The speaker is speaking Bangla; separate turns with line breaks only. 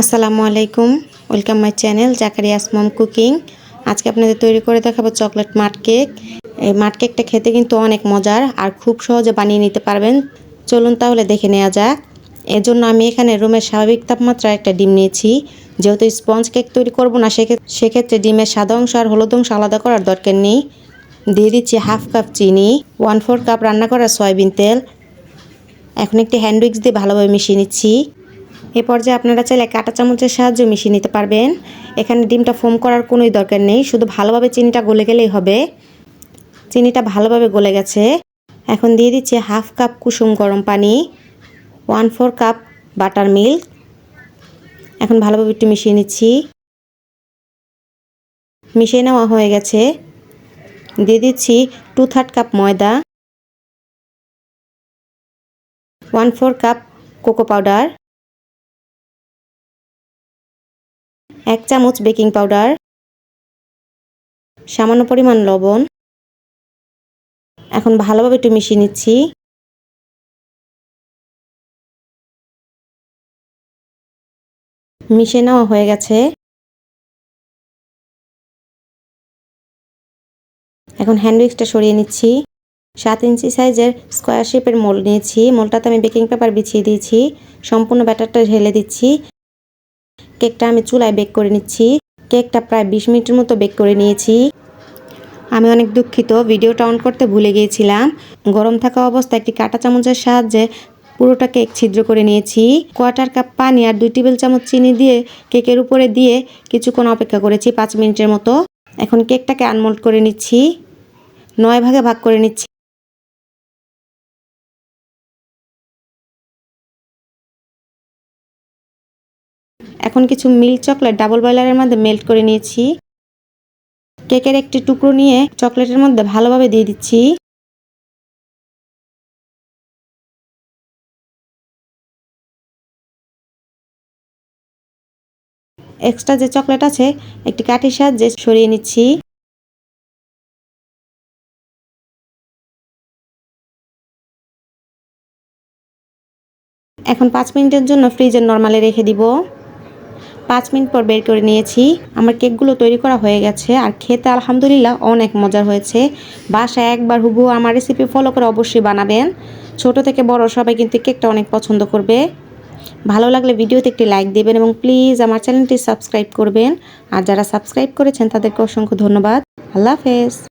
আসসালামু আলাইকুম। Welcome my channel Zakaria's mom cooking আজকে আপনাদের তৈরি করে দেখাবো চকলেট মাট কেক এই মাট কেকটা খেতে কিন্তু অনেক মজার আর খুব সহজে বানিয়ে নিতে পারবেন। চলুন তাহলে দেখে নেওয়া যাক। এর জন্য আমি এখানে রুমের স্বাভাবিক তাপমাত্রায় একটা ডিম নিয়েছি। যেহেতু স্পঞ্জ কেক তৈরি করব না সেক্ষেত্রে সেক্ষেত্রে ডিমের সাদা অংশ আর হলুদ অংশ আলাদা করার দরকার নেই। দিয়ে দিচ্ছি হাফ কাপ চিনি ওয়ান ফোর কাপ রান্না করা সয়াবিন তেল। এখন একটি হ্যান্ড উইক্স দিয়ে ভালোভাবে মিশিয়ে নিচ্ছি। এ পর্যায়ে আপনারা চাইলে কাঁটা চামচের সাহায্যে মিশিয়ে নিতে পারবেন। এখানে ডিমটা ফোম করার কোনোই দরকার নেই, শুধু ভালোভাবে চিনিটা গলে গেলেই হবে। চিনিটা ভালোভাবে গলে গেছে। এখন দিয়ে দিচ্ছি হাফ কাপ কুসুম গরম পানি, one four cup buttermilk. এখন ভালোভাবে একটু মিশিয়ে নিচ্ছি। মিশিয়ে নেওয়া হয়ে গেছে। দিয়ে দিচ্ছি টু থার্ড কাপ ময়দা, one four cup cocoa powder. এক চামচ বেকিং পাউডার, সামান্য পরিমাণ লবণ। এখন ভালোভাবে একটু মিশিয়ে নিচ্ছি। মিশিয়ে নেওয়া হয়ে গেছে। এখন হ্যান্ড উইক্সটা সরিয়ে নিচ্ছি। সাত ইঞ্চি সাইজের স্কোয়ার শেপের মোল নিয়েছি। মোলটাতে আমি বেকিং পেপার বিছিয়ে দিয়েছি। সম্পূর্ণ ব্যাটারটা ঢেলে দিচ্ছি। কেকটা আমি চুলায় বেক করে নিচ্ছি। কেকটা প্রায় বিশ মিনিটের মতো বেক করে নিয়েছি। আমি অনেক দুঃখিত, ভিডিওটা অন করতে ভুলে গিয়েছিলাম। গরম থাকা অবস্থায় একটি কাঁটা চামচের সাহায্যে পুরোটা কেক ছিদ্র করে নিয়েছি। কোয়াটার কাপ পানি আর দুই টেবিল চামচ চিনি দিয়ে কেকের উপরে দিয়ে কিছুক্ষণ অপেক্ষা করেছি পাঁচ মিনিটের মতো। এখন কেকটাকে আনমোল্ড করে নিচ্ছি। নয় ভাগে ভাগ করে নিচ্ছি। এখন কিছু মিল্ক চকলেট ডাবল বয়লারের মধ্যে মেল্ট করে নিয়েছি। কেকের একটি টুকরো নিয়ে চকলেটের মধ্যে ভালোভাবে দিয়ে দিচ্ছি। এক্সট্রা যে চকলেট আছে, একটি কাঠির সাহায্যে সরিয়ে নিচ্ছি। এখন পাঁচ মিনিটের জন্য ফ্রিজের নর্মালে রেখে দিব। পাঁচ মিনিট পর বের করে নিয়েছি। আমার কেকগুলো তৈরি করা হয়ে গেছে আর খেতে আলহামদুলিল্লাহ অনেক মজার হয়েছে। বাসায় একবার হুবু আমার রেসিপি ফলো করে অবশ্যই বানাবেন। ছোট থেকে বড় সবাই কিন্তু কেকটা অনেক পছন্দ করবে। ভালো লাগলে ভিডিওতে একটি লাইক দেবেন এবং প্লিজ আমার চ্যানেলটি সাবস্ক্রাইব করবেন। আর যারা সাবস্ক্রাইব করেছেন তাদেরকে অসংখ্য ধন্যবাদ। আল্লাহ হাফেজ।